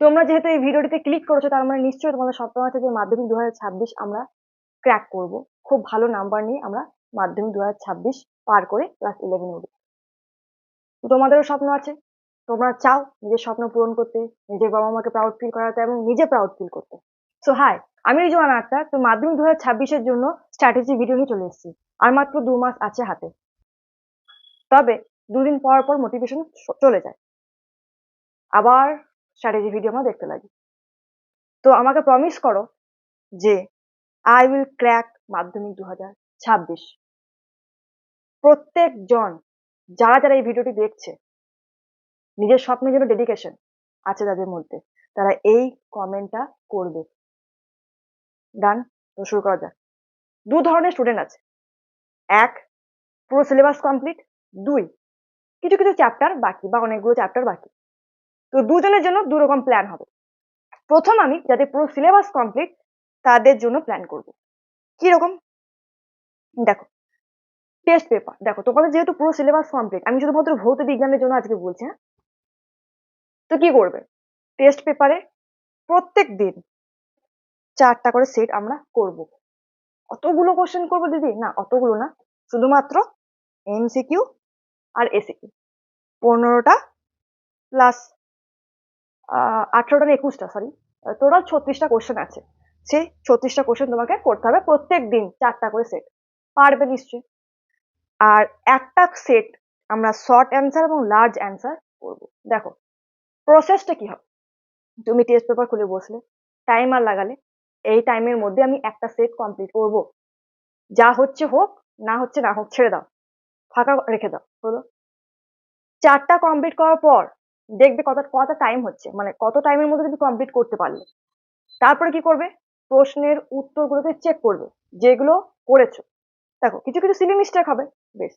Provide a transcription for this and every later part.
তোমরা যেহেতু এই ভিডিওটিতে ক্লিক করেছ, তার মানে নিশ্চয়ই তোমাদের স্বপ্ন আছে যে মাধ্যমিক দু হাজার ছাব্বিশ আমরা ক্র্যাক করব। খুব ভালো নাম্বার নিয়ে আমরা মাধ্যমিক দু হাজার ছাব্বিশ পার করে ক্লাস ইলেভেন উঠব তোমাদেরও স্বপ্ন আছে। তোমরা চাও নিজের স্বপ্ন পূরণ করতে, নিজের বাবা মাকে প্রাউড ফিল করাতে এবং নিজে প্রাউড ফিল করতে। সো হাই আমি রিজওয়ান আক্তার, তো মাধ্যমিক দু হাজার জন্য স্ট্র্যাটেজি ভিডিও নিয়ে চলে এসেছি। আর মাত্র দু মাস আছে হাতে। তবে দুদিন পর পর মোটিভেশন চলে যায়। আবার স্ট্র্যাটেজি ভিডিও আমরা দেখতে লাগি। তো আমাকে প্রমিস করো যে আই উইল ক্র্যাক মাধ্যমিক দু হাজার ছাব্বিশ। প্রত্যেকজন, যারা যারা এই ভিডিওটি দেখছে, নিজের স্বপ্নের জন্য ডেডিকেশন আছে তাদের মধ্যে, তারা এই কমেন্টটা করবে। ডান তো শুরু করা যাক। দু ধরনের স্টুডেন্ট আছে। এক, পুরো সিলেবাস কমপ্লিট দুই, কিছু কিছু চ্যাপ্টার বাকি বা অনেকগুলো চ্যাপ্টার বাকি। তো দুজনের জন্য দু রকম প্ল্যান হবে। প্রথম আমি যাদের পুরো সিলেবাস কমপ্লিট তাদের জন্য প্ল্যান করব। রকম দেখো টেস্ট পেপার দেখো, তোমাদের যেহেতু পুরো সিলেবাস কমপ্লিট আমি শুধুমাত্র ভৌত বিজ্ঞানের জন্য আজকে বলছি হ্যাঁ? তো কি করবে? টেস্ট পেপারে প্রত্যেক দিন চারটা করে সেট আমরা করব। অতগুলো কোশ্চেন করব দিদি? না, অতগুলো না, শুধুমাত্র এমসিকিউ আর এসিকিউ পনেরোটা প্লাস আঠারোটা একুশটা সরি টোটাল ছত্রিশটা কোশ্চেন আছে। সেই ছত্রিশটা কোশ্চেন তোমাকে করতে হবে প্রত্যেক দিন চারটা করে সেট পারবে নিশ্চয়ই। আর একটা সেট আমরা শর্ট অ্যান্সার এবং লার্জ অ্যান্সার করব। দেখো প্রসেসটা কি হবে তুমি টেস্ট পেপার খুলে বসলে টাইমার লাগালে, এই টাইমের মধ্যে আমি একটা সেট কমপ্লিট করব। যা হচ্ছে হোক, না হচ্ছে না হোক, ছেড়ে দাও। ফাঁকা রেখে দাও। হলো চারটা কমপ্লিট করার পর দেখবে কত কত টাইম হচ্ছে। মানে কত টাইমের মধ্যে তুমি কমপ্লিট করতে পারলে। তারপরে কি করবে? প্রশ্নের উত্তরগুলোকে চেক করবে। যেগুলো করেছ। দেখো, কিছু কিছু সিলি মিস্টেক হবে। বেশ।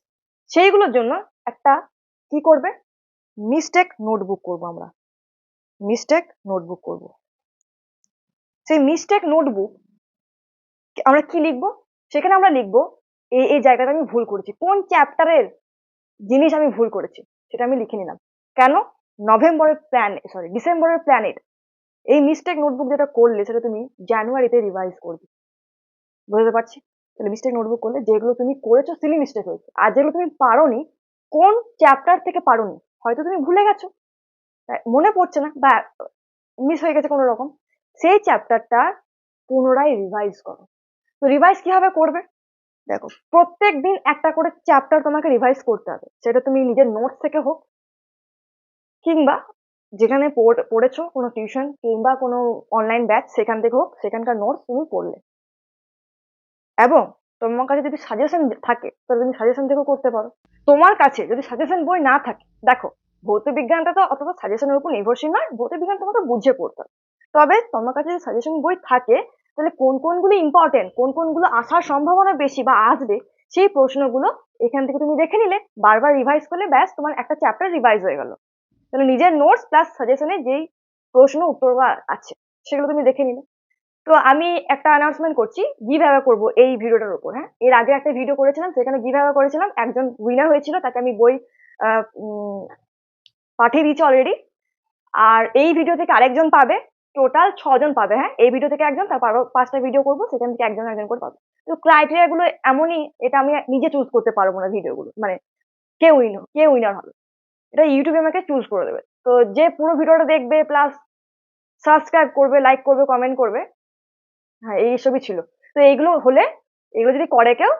সেইগুলোর জন্য একটা কি করবে? মিস্টেক নোটবুক করব আমরা। মিস্টেক নোটবুক করব। সেই মিস্টেক নোটবুক আমরা কি লিখব? সেখানে আমরা লিখব, এই এই জায়গাটা আমি ভুল করেছি। কোন চ্যাপ্টারের জিনিস আমি ভুল করেছি? সেটা আমি লিখে নিলাম। কেন? নভেম্বরের প্ল্যান সরি ডিসেম্বরের প্ল্যানের এই মিস্টেক নোটবুক যেটা করলে, সেটা তুমি জানুয়ারিতে রিভাইজ করবে। বুঝতে পারছি? তাহলে মিস্টেক নোটবুক করলে, যেগুলো তুমি করেছ সিলি মিস্টেক হয়েছে। আর যেগুলো তুমি পারোনি, কোন চ্যাপ্টার থেকে পারোনি, হয়তো তুমি ভুলে গেছো। মনে পড়ছে না, বা মিস হয়ে গেছে কোনো রকম। সেই চ্যাপ্টারটা পুনরায় রিভাইজ করো। তো রিভাইজ কীভাবে করবে? দেখো প্রত্যেক দিন একটা করে চ্যাপ্টার তোমাকে রিভাইজ করতে হবে। সেটা তুমি নিজের নোটস থেকে হোক কিংবা যেখানে পড়েছো কোনো টিউশন কিংবা কোনো অনলাইন ব্যাচ সেখান থেকে হোক, সেখানকার নোটস তুমি পড়লে। এবং তোমার কাছে যদি সাজেশন থাকে, তাহলে তুমি সাজেশন থেকেও করতে পারো। তোমার কাছে যদি সাজেশন বই না থাকে, দেখো ভৌত বিজ্ঞানটা তো অতটা সাজেশনের উপর নির্ভরশীল নয় ভৌত বিজ্ঞান তোমাকে বুঝে পড়তে তবে তোমার কাছে যদি সাজেশন বই থাকে, তাহলে কোন কোনগুলো ইম্পর্টেন্ট কোন কোনগুলো আসার সম্ভাবনা বেশি বা আসবে, সেই প্রশ্নগুলো এখান থেকে তুমি দেখে নিলে, বারবার রিভাইজ করলে ব্যাস তোমার একটা চ্যাপ্টার রিভাইজ হয়ে গেল। তাহলে নিজের নোটস প্লাস সাজেশনে যেই প্রশ্ন উত্তর আছে, সেগুলো তুমি দেখে নিলে। তো আমি একটা অ্যানাউন্সমেন্ট করছি কীভাবে করব এই ভিডিওটার উপর হ্যাঁ? এর আগে একটা ভিডিও করেছিলাম, সেখানে কীভাবে করেছিলাম, একজন উইনার হয়েছিল, তাকে আমি বই পাঠিয়ে দিয়েছি অলরেডি আর এই ভিডিও থেকে আরেকজন পাবে টোটাল ছজন পাবে হ্যাঁ? এই ভিডিও থেকে একজন, তারপর পাঁচটা ভিডিও করব, সেখান থেকে একজন একজন করে পাবে। তো ক্রাইটেরিয়া গুলো এমনই, এটা আমি নিজে চুজ করতে পারব না ভিডিওগুলো মানে কে উইনার কে উইনার হবে। এটা ইউটিউবে আমাকে চুজ করে দেবে। তো যে পুরো ভিডিওটা দেখবে প্লাস সাবস্ক্রাইব করবে লাইক করবে কমেন্ট করবে হ্যাঁ এইসবই ছিল। তো এইগুলো হলে, এগুলো যদি করে কেউ,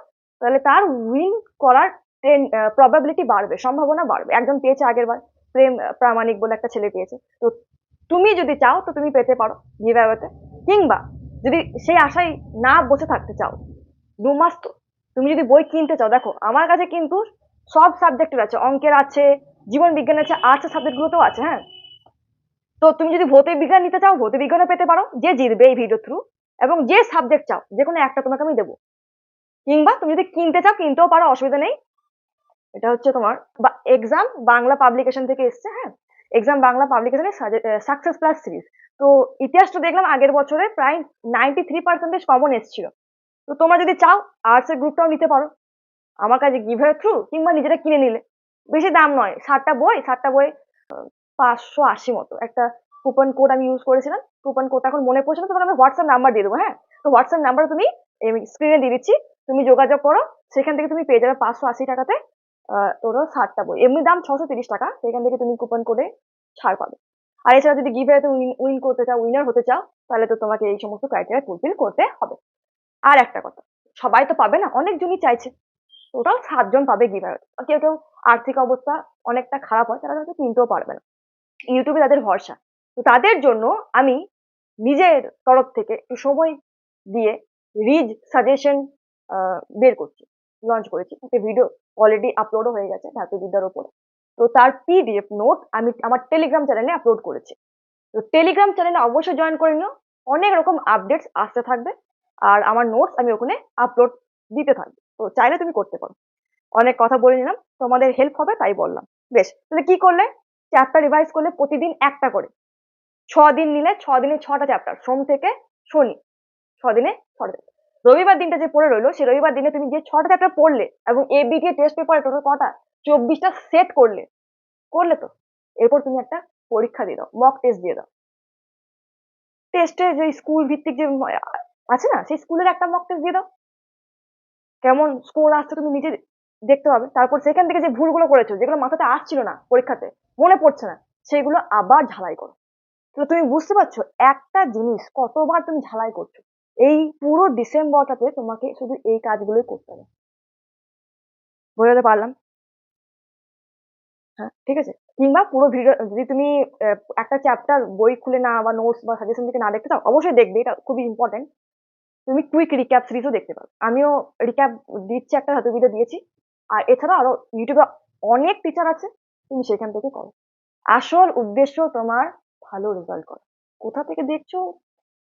তাহলে তার উইন করার প্রবাবিলিটি বাড়বে, সম্ভাবনা বাড়বে। একজন পেয়েছে আগের বার, প্রেম, প্রামাণিক বলে একটা ছেলে পেয়েছে। তো তুমি যদি চাও, তো তুমি পেতে পারো গিভঅ্যাওয়েতে কিংবা যদি সেই আশায় না বসে থাকতে চাও, দু মাস তো, তুমি যদি বই কিনতে চাও, দেখো, আমার কাছে কিন্তু সব সাবজেক্টের আছে, অঙ্কের আছে জীবন বিজ্ঞানের আছে আর্টস সাবজেক্টগুলোতেও আছে হ্যাঁ? তো তুমি যদি ভৌতিক বিজ্ঞান নিতে চাও, ভৌতিক বিজ্ঞানও পেতে পারো, যে জিতবে এই ভিডিও থ্রু এবং যে সাবজেক্ট চাও, যে কোনো একটা তোমাকে আমি দেবো। কিংবা তুমি যদি কিনতে চাও, কিনতেও পারো, অসুবিধা নেই। এটা হচ্ছে তোমার এক্সাম বাংলা পাবলিকেশন থেকে এসছে হ্যাঁ? এক্সাম বাংলা পাবলিকেশনের সাকসেস প্লাস সিরিজ তো ইতিহাসটা দেখলাম আগের বছরে প্রায় নাইনটি থ্রি পার্সেন্টেজ কমন এসেছিল। তো তোমরা যদি চাও আর্টসের গ্রুপটাও নিতে পারো। আমার কাছে গিভের থ্রু কিংবা নিজেরা কিনে নিলে। বেশি দাম নয়, সাতটা বই সাতটা বই পাঁচশো আশি মতো। একটা কুপন কোড আমি ইউজ করেছিলাম। কুপন কোডটা এখন মনে পড়ছে না তোমাকে আমি হোয়াটসঅ্যাপ নাম্বার দিয়ে দেবো হ্যাঁ? তো হোয়াটসঅ্যাপ নাম্বার তুমি স্ক্রিনে দিয়ে দিচ্ছি। তুমি যোগাযোগ করো, সেখান থেকে তুমি পেয়ে যাবে পাঁচশো আশি টাকাতে তোরও ষাটটা বই। এমনি দাম ছশো তিরিশ টাকা, সেখান থেকে তুমি কুপন কোডে ছাড় পাবে। আর এছাড়া যদি গিভে উইন করতে চাও উইনার হতে চাও, তাহলে তো তোমাকে এই সমস্ত ক্রাইটেরিয়া ফুলফিল করতে হবে। আর একটা কথা, সবাই তো পাবে না অনেকজনই চাইছে। টোটাল সাতজন পাবে গিভার। কেউ কেউ আর্থিক অবস্থা অনেকটা খারাপ হয়, তারা হয়তো কিনতেও পারবে না। ইউটিউবে তাদের ভরসা। তো তাদের জন্য আমি নিজের তরফ থেকে একটু সময় দিয়ে রিজ সাজেশন বের করছি লঞ্চ করেছি। ভিডিও অলরেডি আপলোডও হয়ে গেছে ধাতুবিদ্যার ওপরে। তো তার পিডিএফ নোট আমি আমার টেলিগ্রাম চ্যানেলে আপলোড করেছি। তো টেলিগ্রাম চ্যানেলে অবশ্যই জয়েন করে নিও। অনেক রকম আপডেটস আসতে থাকবে। আর আমার নোটস আমি ওখানে আপলোড দিতে থাকব। তো চাইলে তুমি করতে পারো। অনেক কথা বলে নিলাম, তোমাদের হেল্প হবে তাই বললাম। বেশ, তাহলে কি করলে? চ্যাপ্টার রিভাইজ করলে প্রতিদিন একটা করে। ছ দিন নিলে ছ দিনে ছটা চ্যাপ্টার সোম থেকে শনি। ছ দিনে ছটা। রবিবার দিনটা যে পড়ে রইল, সেই রবিবার দিনে তুমি যে ছটা চ্যাপ্টার পড়লে এবং এবিটি টেস্ট পেপারে টোটাল কটা, চব্বিশটা সেট করলে করলে তো? এরপর তুমি একটা পরীক্ষা দিয়ে দাও মক টেস্ট দিয়ে দাও। টেস্টে যে স্কুল ভিত্তিক যে আছে না, সেই স্কুলের একটা মক টেস্ট দিয়ে দাও। কেমন স্কোর আসছে তুমি নিজে দেখতে পাবে। তারপর সেখান থেকে যে ভুলগুলো করেছ, যেগুলো মাথাতে আসছিল না পরীক্ষাতে, মনে পড়ছে না, সেগুলো আবার ঝালাই করো। তো তুমি বুঝতে পারছ, একটা জিনিস কতবার তুমি ঝালাই করছ, এই পুরো ডিসেম্বরটাতে তোমাকে শুধু এই কাজগুলোই করতে হবে। বোঝাতে পারলাম? হ্যাঁ ঠিক আছে। কিংবা পুরো ভিডিও যদি তুমি একটা চ্যাপ্টার বই খুলে না বা নোটস বা সাজেশন থেকে না দেখতে চাও, অবশ্যই দেখবে, এটা খুবই ইম্পর্টেন্ট তুমি কুইক রিক্যাপ সিরিজও দেখতে পারো। আমিও রিক্যাপ দিচ্ছি একটা হাতে ভিডিও দিয়েছি। আর এছাড়া আরও ইউটিউবে অনেক টিচার আছে, তুমি সেখান থেকে করো। আসল উদ্দেশ্য তোমার ভালো রেজাল্ট করো। কোথা থেকে দেখছ?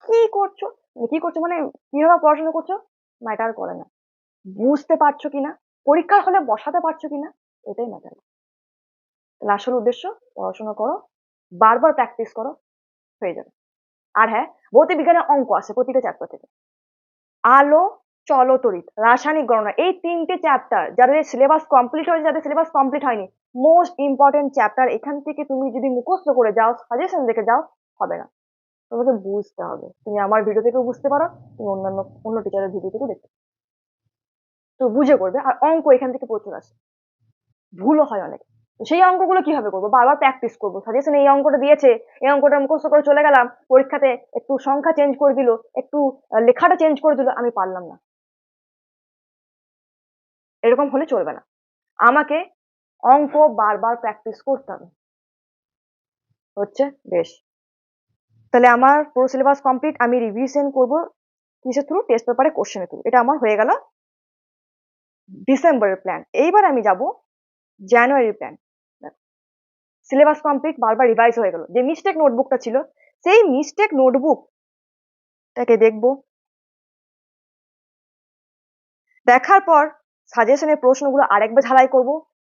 কি করছ? মানে কি করছ? মানে কীভাবে পড়াশোনা করছ? ম্যাটার করে না। বুঝতে পারছ কিনা? পরীক্ষার হলে বসাতে পারছ কিনা? এটাই ম্যাটার তাহলে আসল উদ্দেশ্য, পড়াশোনা করো, বারবার প্র্যাকটিস করো, হয়ে যাবে। আর হ্যাঁ ভৌতিক বিজ্ঞানের অঙ্ক আছে প্রতিটা চ্যাপ্টার থেকে। আলো চলতরিৎ রাসায়নিক গণনা, এই তিনটে চ্যাপ্টার যাদের সিলেবাস কমপ্লিট হয়েছে যাদের সিলেবাস কমপ্লিট হয়নি মোস্ট ইম্পর্টেন্ট চ্যাপ্টার এখান থেকে তুমি যদি মুখস্থ করে যাও সাজেশন দেখে যাও, হবে না। তোমাকে বুঝতে হবে। তুমি আমার ভিডিও থেকেও বুঝতে পারো, তুমি অন্যান্য, অন্য টিচারের ভিডিও থেকেও দেখতে তো বুঝে করবে, আর অঙ্ক এখান থেকে প্রচুর আসে। ভুলও হয় অনেক। সেই অঙ্কগুলো কীভাবে করব? বারবার প্র্যাকটিস করব। সাজেশন এই অঙ্কটা দিয়েছে, এই অঙ্কটা মুখস্থ করে চলে গেলাম, পরীক্ষাতে একটু সংখ্যা চেঞ্জ করে দিল, একটু লেখাটা চেঞ্জ করে দিল, আমি পারলাম না। এরকম হলে চলবে না। আমাকে অঙ্ক বারবার প্র্যাকটিস করতে হবে। হচ্ছে? বেশ। তাহলে আমার পুরো সিলেবাস কমপ্লিট আমি রিভিশন করব কিসের থ্রু টেস্ট পেপারে কোশ্চেনের থ্রু এটা আমার হয়ে গেল ডিসেম্বরের প্ল্যান এইবার আমি যাব জানুয়ারির প্ল্যান সিলেবাস কমপ্লিট বারবার রিভাইজ হয়ে গেল। যে মিস্টেক নোটবুকটা ছিল, সেই মিস্টেক নোটবুকটাকে দেখব। দেখার পর সাজেশনের প্রশ্নগুলো আরেকবার ঝালাই করব।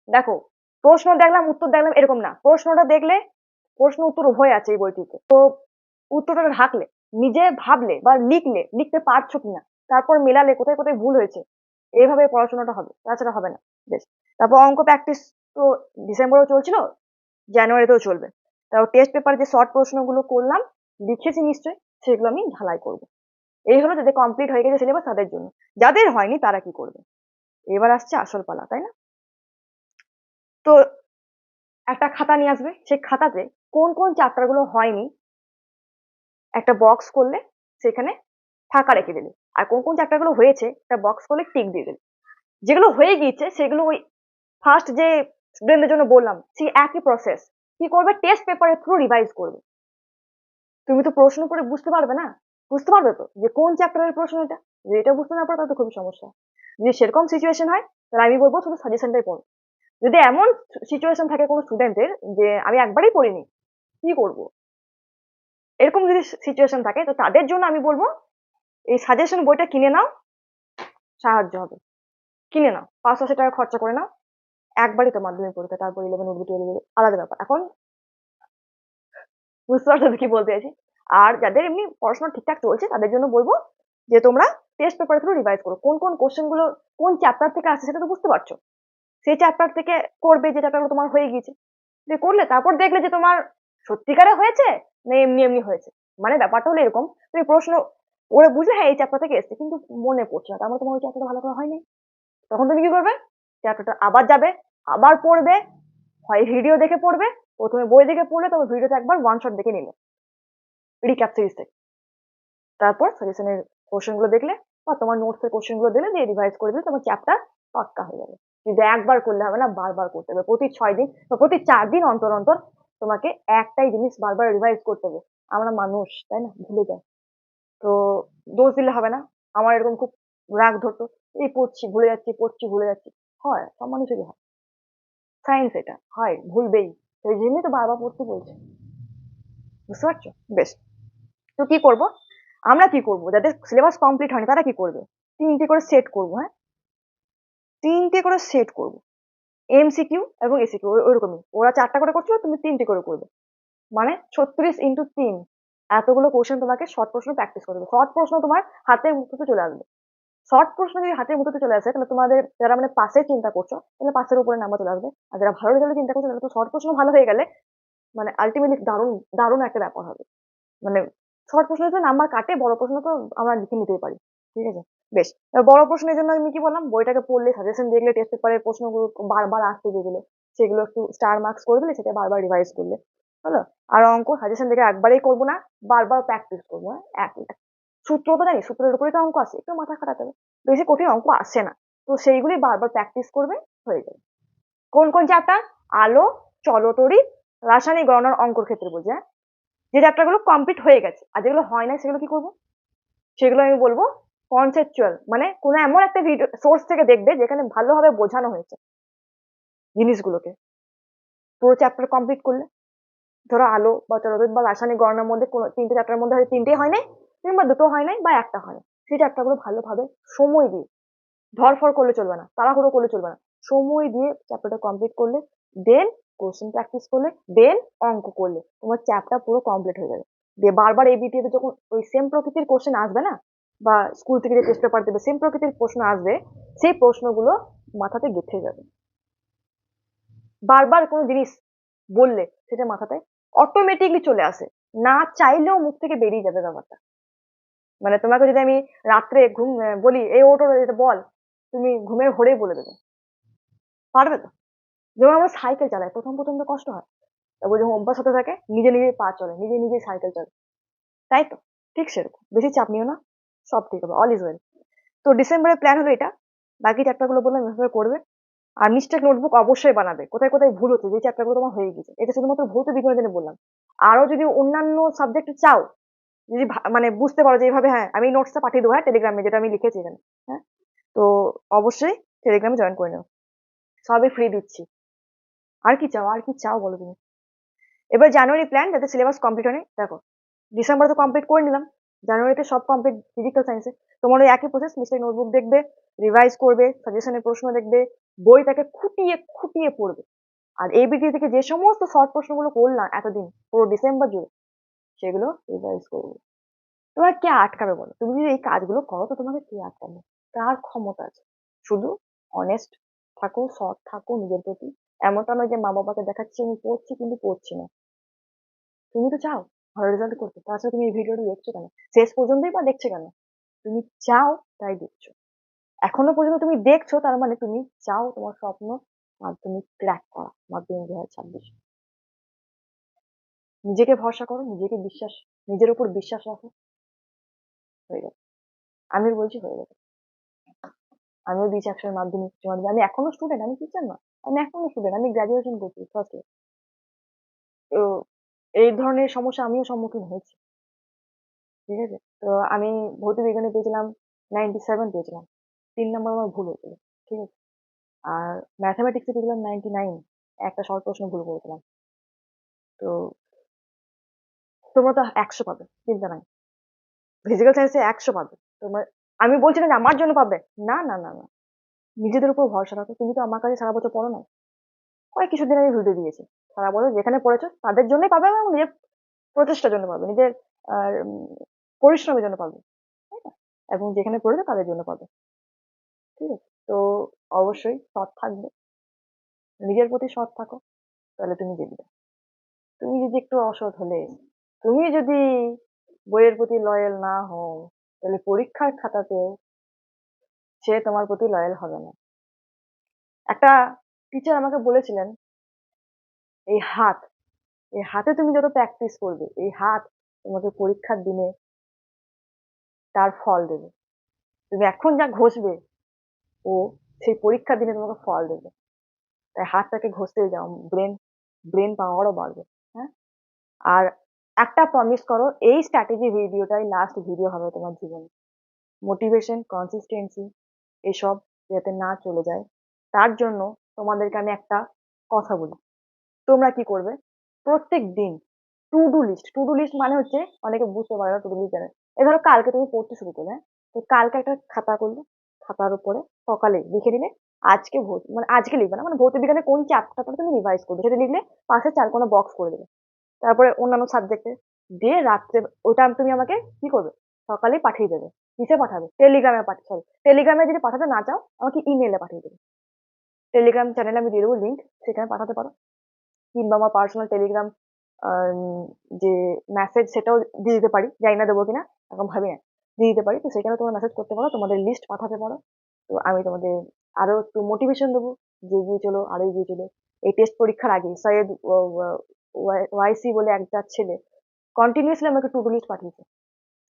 দেখো, প্রশ্ন দেখলাম, উত্তর দেখলাম, এরকম না। প্রশ্নটা দেখলে প্রশ্ন উত্তর উভয় আছে এই বইটিতে। তো উত্তরটা ঢাকলে, নিজে ভাবলে বা লিখলে, লিখতে পারছ কিনা? তারপর মেলালে কোথায় কোথায় ভুল হয়েছে? এইভাবে পড়াশোনাটা হবে, তাছাড়া হবে না। বেশ। তারপর অঙ্ক প্র্যাকটিস তো ডিসেম্বরেও চলছিল জানুয়ারিতেও চলবে। তাও টেস্ট পেপার যে শর্ট প্রশ্নগুলো করলাম, লিখেছি নিশ্চয়ই, সেগুলো আমি ঢালাই করব। এই হলো যাদের কমপ্লিট হয়ে গেছে সিলেবাস তাদের জন্য। যাদের হয়নি তারা কি করবে? এবার আসছে আসল পালা, তাই না? তো একটা খাতা নিয়ে আসবে। সেই খাতাতে কোন কোন চ্যাপ্টারগুলো হয়নি, একটা বক্স করলে সেখানে ফাঁকা রেখে দিলে। আর কোন কোন চ্যাপ্টারগুলো হয়েছে, একটা বক্স করলে টিক দিয়ে দিলে। যেগুলো হয়ে গিয়েছে, সেগুলো ওই ফার্স্ট যে স্টুডেন্টদের জন্য বললাম সেই একই প্রসেস কি করবে? টেস্ট পেপারের থ্রু রিভাইজ করবে। তুমি তো প্রশ্ন পড়ে বুঝতে পারবে না? বুঝতে পারবে তো? যে কোন চ্যাপ্টারের প্রশ্ন এটা? যদি এটা বুঝতে না পারো তাহলে তো খুবই সমস্যা। যদি সেরকম সিচুয়েশন হয়, তাহলে আমি বলব শুধু সাজেশনটাই পড়ো। যদি এমন সিচুয়েশন থাকে কোনো স্টুডেন্টের যে আমি একবারই পড়িনি, কি করব? এরকম যদি সিচুয়েশন থাকে, তো তাদের জন্য আমি বলব, এই সাজেশন বইটা কিনে নাও, সাহায্য হবে। কিনে নাও। পাঁচশো আশি টাকা খরচা করে নাও। একবারই তো মাধ্যমিক পরীক্ষা, তারপর ইলেভেন উঠবে টুয়েলভ আলাদা ব্যাপার। এখন বুঝতে পারছ কি বলতে চাইছি? আর যাদের এমনি পড়াশোনা ঠিকঠাক চলছে, তাদের জন্য বলব যে তোমরা টেস্ট পেপার থ্রু রিভাইজ করো। কোন কোন কোশ্চেনগুলো, কোন চ্যাপ্টার থেকে আসছে সেটা তো বুঝতে পারছ। সেই চ্যাপ্টার থেকে করবে যে চ্যাপ্টারগুলো তোমার হয়ে গিয়েছে। যে করলে তারপর দেখলে যে তোমার সত্যিকারে হয়েছে না এমনি এমনি হয়েছে। মানে ব্যাপারটা হলো এরকম। তুমি প্রশ্ন ওরা বুঝে হ্যাঁ এই চ্যাপ্টার থেকে এসছে, কিন্তু মনে পড়ছে না। তার মানে তোমার ওই চ্যাপ্টারটা ভালো করে হয়নি। তখন তুমি কি করবে? চ্যাপ্টারটা আবার যাবে। আবার পড়বে, হয় ভিডিও দেখে পড়বে, প্রথমে বই দেখে পড়লে, তবে ভিডিওতে একবার ওয়ান শট দেখে নিলে। রিক্যাপ সিরিজ থেকে। তারপর সাজেশনের কোশ্চেনগুলো দেখলে, বা তোমার নোটস এর কোশ্চেনগুলো দিলে দিয়ে রিভাইজ করে দিলে তোমার চ্যাপ্টার পাক্কা হয়ে যাবে। কিন্তু একবার করলে হবে না, বারবার করতে হবে। প্রতি ছয় দিন বা প্রতি চার দিন অন্তর অন্তর তোমাকে একটাই জিনিস বারবার রিভাইজ করতে হবে। আমরা মানুষ, তাই না? ভুলে যাই। তো দোষ দিলে হবে না। আমার এরকম খুব রাগ ধরতো। এই পড়ছি, ভুলে যাচ্ছি, পড়ছি, ভুলে যাচ্ছি। হয়, সব মানুষেরই হয়। সায়েন্স এটা। হয়, ভুলবেই। সেই জন্যই তো বারবার পড়তে বলছে। বুঝতে পারছ? বেশ। তো কি করব? আমরা কি করব? যাদের সিলেবাস কমপ্লিট হয়নি, তারা কি করবে? তিনটে করে সেট করব হ্যাঁ? তিনটে করে সেট করব। এমসিকিউ এবং এসিকিউ ওইরকমই। ওরা চারটা করে করছিল, তুমি তিনটে করে করবে। মানে ছত্রিশ ইন্টু তিন। এতগুলো কোশ্চেন তোমাকে শর্ট প্রশ্ন প্র্যাকটিস করবে শর্ট প্রশ্ন তোমার হাতের মুঠোতে চলে আসবে। শর্ট প্রশ্ন যদি হাতের মুঠোতে চলে আসে, তাহলে তোমাদের যারা মানে পাশে চিন্তা করছ, তাহলে পাশের উপরে নাম্বার চলে আসবে। আর যারা ভালো রেজাল্টে চিন্তা করছ, তাহলে তো শর্ট প্রশ্ন ভালো হয়ে গেলে মানে আলটিমেটলি দারুণ দারুণ একটা ব্যাপার হবে। মানে শর্ট প্রশ্ন তো নাম্বার কাটে, বড় প্রশ্ন তো আমরা লিখে নিতেই পারি, ঠিক আছে? বেশ বড় প্রশ্নের জন্য আমি কি বললাম, বইটাকে পড়লে সাজেশন দেখলে টেস্ট পেপারের প্রশ্নগুলো বারবার আসতে যেগুলো সেগুলো একটু স্টার মার্কস করে দিলে সেটা বারবার রিভাইজ করলে, হলো? আর অঙ্ক সাজেশন দেখে একবারেই করব না, বারবার প্র্যাকটিস করব হ্যাঁ? এক- সূত্র তো জানি সূত্রের উপরেই তো অঙ্ক আছে, একটু মাথা খাটাতে হবে। বেশি কঠিন অঙ্ক আসে না। তো সেইগুলি বারবার প্র্যাকটিস করবে, হয়ে যাবে। কোন কোন চ্যাপ্টার আলো, চলতরি, রাসায়নিক গণনার অঙ্কর ক্ষেত্রে বলছি হ্যাঁ? যে চ্যাপ্টারগুলো কমপ্লিট হয়ে গেছে, আর যেগুলো হয় না সেগুলো কি করব? সেগুলো আমি বলব কনসেপচুয়াল মানে কোনো এমন একটা ভিডিও সোর্স থেকে দেখবে যেখানে ভালোভাবে বোঝানো হয়েছে জিনিসগুলোকে। পুরো চ্যাপ্টার কমপ্লিট করলে। ধরো আলো বা চলবিদ্যুৎ বা রাসায়নিক গণনার মধ্যে কোনো তিনটে চ্যাপ্টারের মধ্যে হয়তো তিনটেই হয় নাই কিংবা দুটো হয় নাই বা একটা হয় সেই চ্যাপ্টারগুলো ভালোভাবে সময় দিয়ে ধরফর করলে চলবে না, তাড়াহুড়ো করলে চলবে না। সময় দিয়ে চ্যাপ্টারটা কমপ্লিট করলে দেন কোশ্চেন প্র্যাকটিস করলে দেন অঙ্ক করলে, তোমার চ্যাপ্টার পুরো কমপ্লিট হয়ে যাবে। দিয়ে বারবার এবিটিতে যখন ওই সেম প্রকৃতির কোশ্চেন আসবে না, বা স্কুল থেকে যে টেস্ট পেপার দেবে সেম প্রকৃতির প্রশ্ন আসবে, সেই প্রশ্নগুলো মাথাতে গেঁথে যাবে। বারবার কোনো জিনিস বললে সেটা মাথাতে অটোমেটিকলি চলে আসে। না চাইলেও মুখ থেকে বেরিয়ে যাবে ব্যাপারটা। মানে তোমাকে যদি আমি রাত্রে ঘুম বলি, এই ওটো এটা বল। তুমি ঘুমের ভোরেই বলে দেবে। পারবে তো? যেমন আমরা সাইকেল চালাই, প্রথম প্রথম তো কষ্ট হয়। তারপর যখন অভ্যাস হতে থাকে, নিজে নিজে পা চলে, নিজে নিজে সাইকেল চলে। তাই তো? ঠিক সেরকম। বেশি চাপ নিও না, সব ঠিক হবে অল ইজ ওয়েল তো ডিসেম্বরের প্ল্যান হলো এটা। বাকি চ্যাপ্টারগুলো বললাম, এভাবে করবে। আর মিস্টেক নোটবুক অবশ্যই বানাবে। কোথায় কোথায় ভুল হচ্ছে, যে চ্যাপ্টারগুলো তোমার হয়ে গেছে। এটা শুধুমাত্র ভৌত বিজ্ঞানের জন্য বললাম। আরও যদি অন্যান্য সাবজেক্ট চাও যদি মানে বুঝতে পারো যে এইভাবে হ্যাঁ আমি নোটসটা পাঠিয়ে দেবো হ্যাঁ টেলিগ্রামে যেটা আমি লিখেছি এখানে হ্যাঁ? তো অবশ্যই টেলিগ্রামে জয়েন করে নেও। সবই ফ্রি দিচ্ছি। আর কি চাও, আর কি চাও বলো তুমি? এবার জানুয়ারি প্ল্যান যাতে সিলেবাস কমপ্লিট হয়নি, দেখো ডিসেম্বর তো কমপ্লিট করে নিলাম। জানুয়ারিতে সব কমপ্লিট ফিজিক্যাল সায়েন্সে তোমার ওই একই প্রসেস মিস্টেক নোটবুক দেখবে রিভাইজ করবে সাজেশনের প্রশ্ন দেখবে, বইটাকে খুঁটিয়ে খুঁটিয়ে পড়বে। আর এবিটি থেকে যে সমস্ত শর্ট প্রশ্নগুলো করলাম এতদিন, পুরো ডিসেম্বর জুড়ে সেগুলো রিভাইজ করব তোমার কে আটকাবে বলো? তুমি যদি এই কাজগুলো করো, তো তোমাকে কে আটকাবে? কার ক্ষমতা আছে? শুধু অনেস্ট থাকো, সৎ থাকো নিজের প্রতি। এমনটা নয় যে মা বাবাকে দেখাচ্ছি, আমি পড়ছি কিন্তু পড়ছি না। তুমি তো চাও ভালো রেজাল্ট করতে। তাছাড়া তুমি এই ভিডিওটা দেখছ কেন? শেষ পর্যন্তই বা দেখছ কেন? তুমি চাও তাই দেখছ। এখনও পর্যন্ত তুমি দেখছ, তার মানে তুমি চাও তোমার স্বপ্ন মাধ্যমিক ক্র্যাক করা মাধ্যমিক দু হাজার ছাব্বিশ। নিজেকে ভরসা করো, নিজেকে বিশ্বাস, নিজের উপর বিশ্বাস রাখো। হয়ে যাবে আমি বলছি, হয়ে যাবে আমিও দিয়েছি একশো মাধ্যমিক উচ্চ মাধ্যমিক আমি এখনও স্টুডেন্ট আমি টিচার না। আমি এখনও স্টুডেন্ট আমি গ্রাজুয়েশন করছি ফার্স্ট ইয়ার তো এই ধরনের সমস্যা আমিও সম্মুখীন হয়েছি। ঠিক আছে? তো আমি ভৌত বিজ্ঞানে পেয়েছিলাম নাইনটি সেভেন পেয়েছিলাম। তিন নম্বর আমার ভুল হয়েছিল। ঠিক আছে? আর ম্যাথামেটিক্সে পেয়েছিলাম নাইনটি নাইন একটা শর্ট প্রশ্ন ভুল করেছিলাম। তো তোমরা তো একশো পাবে, চিন্তা নাই। ফিজিক্যাল সায়েন্সে একশো পাবে। তোমার, আমি বলছি না যে আমার জন্য পাবে। না না না না। নিজেদের উপর ভরসা রাখো। তুমি তো আমার কাছে সারা বছর পড়ো না কয়েক কিছুদিন আমি ভিডিও দিয়েছি। সারা বছর যেখানে পড়েছো, তাদের জন্যই পাবে এবং নিজের প্রচেষ্টার জন্য পাবে। নিজের পরিশ্রমের জন্য পাবে। তাই না? এবং যেখানে পড়েছো, তাদের জন্য পাবে। ঠিক আছে? তো অবশ্যই সৎ থাকবে। নিজের প্রতি সৎ থাকো। তাহলে তুমি জিতবে তুমি যদি একটু অসৎ হলে তুমি যদি বইয়ের প্রতি লয়াল না হও, তাহলে পরীক্ষার খাতাতে সে তোমার প্রতি লয়াল হবে না। একটা টিচার আমাকে বলেছিলেন, এই হাত, এই হাতে তুমি যত প্র্যাকটিস করবে, এই হাত তোমাকে পরীক্ষার দিনে তার ফল দেবে। তুমি এখন যা ঘষবে, ও সেই পরীক্ষার দিনে তোমাকে ফল দেবে। তাই হাতটাকে ঘষতে যাও ব্রেন ব্রেন পাওয়ারও বাড়বে হ্যাঁ? আর একটা প্রমিস করো, এই স্ট্র্যাটেজি ভিডিওটাই লাস্ট ভিডিও হবে তোমার জীবনে। মোটিভেশন কনসিস্টেন্সি এসব যাতে না চলে যায়, তার জন্য তোমাদেরকে আমি একটা কথা বলি। তোমরা কি করবে? প্রত্যেক দিন to do list to do list মানে হচ্ছে অনেকে বুঝতে পারে না টু ডু লিস্ট জানে। এ ধরো কালকে তুমি পড়তে শুরু করলে? তো কালকে একটা খাতা করলে, খাতার উপরে সকালে লিখে দিলে, আজকে ভৌত মানে আজকে লিখবে না মানে ভৌত বিজ্ঞানে কোন চ্যাপ্টারটা তুমি রিভাইজ করবে, সেটা লিখলে পাশে চার কোনো বক্স করে দেবে। তারপরে অন্যান্য সাবজেক্টে দিয়ে রাত্রে ওটা তুমি আমাকে কি করবে? সকালেই পাঠিয়ে দেবে। কিসে পাঠাবে? টেলিগ্রামে পাঠিয়ে সরি টেলিগ্রামে যদি পাঠাতে না চাও, আমাকে ইমেলে পাঠিয়ে দেবে। টেলিগ্রাম চ্যানেলে আমি দিয়ে দেবো লিঙ্ক সেখানে পাঠাতে পারো। কিংবা আমার পার্সোনাল টেলিগ্রাম যে মেসেজ সেটাও দিয়ে দিতে পারি। জানি না দেবো কিনা, এখন ভাবি না। দিয়ে দিতে পারি। তো সেখানে তোমরা মেসেজ করতে পারো, তোমাদের লিস্ট পাঠাতে পারো। তো আমি তোমাদের আরও একটু মোটিভেশন দেবো যে এগিয়ে চলো, আরও এগিয়ে চলো। এই টেস্ট পরীক্ষার আগে, সৈয়দ ওয়াইসি বলে একটা ছেলে কন্টিনিউসলি আমাকে টু লিস্ট পাঠিয়েছে।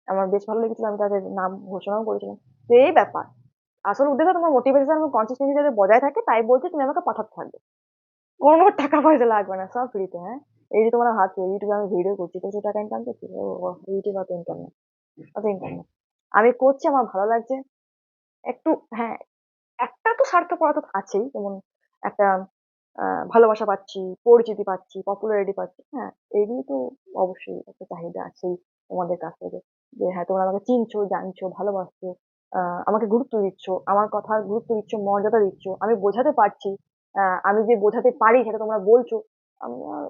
আমার বেশ ভালো লেগেছিল, আমি তাদের নাম ঘোষণাও করেছিলাম। তো এই ব্যাপার। আসল উদ্দেশ্য তোমার মোটিভেশন এবং কনসিস্টেন্সি যাতে বজায় থাকে, তাই বলছে তুমি আমাকে পাঠাতে থাকবে। কোনো টাকা পয়সা লাগবে না, সব ফ্রিতে হ্যাঁ? এই যে তোমার হাত ইউটিউবে আমি ভিডিও করছি, তো টাকা ইনকাম করছি? ইউটিউব অত ইনকাম না অত ইনকাম না আমি করছি, আমার ভালো লাগছে। একটু হ্যাঁ একটা তো স্বার্থপরতা আছেই। যেমন একটা ভালোবাসা পাচ্ছি, পরিচিতি পাচ্ছি পপুলারিটি পাচ্ছি হ্যাঁ এগুলো তো অবশ্যই একটা চাহিদা আছেই তোমাদের কাছ থেকে যে হ্যাঁ তোমরা আমাকে চিনছো, জানছো, ভালোবাসছো আমাকে গুরুত্ব দিচ্ছ, আমার কথার গুরুত্ব দিচ্ছ, মর্যাদা দিচ্ছ, আমি বোঝাতে পারছি আমি যে বোঝাতে পারি সেটা তোমরা বলছো, আমার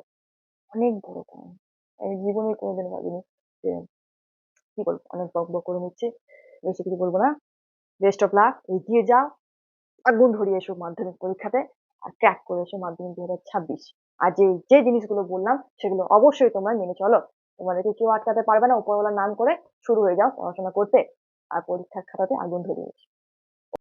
অনেক বড় পাওনা আমি জীবনে কোনোদিন ভাবিনি যে কি বলব, অনেক বক বক করে নিচ্ছে, বেশি কিছু বলব না বেস্ট অফ লাক এগিয়ে যাও, আগুন ধরিয়ে এসো মাধ্যমিক পরীক্ষাতে আর ক্র্যাক করে এসো মাধ্যমিক দু হাজার ছাব্বিশ। আর যে যে জিনিসগুলো বললাম, সেগুলো অবশ্যই তোমরা মেনে চলো। তোমাদেরকে কেউ আটকাতে পারবে না, উপরওয়ালার নাম করে শুরু হয়ে যাও পড়াশোনা করতে। আর পরীক্ষার খাতাতে আগুন ধরিয়ে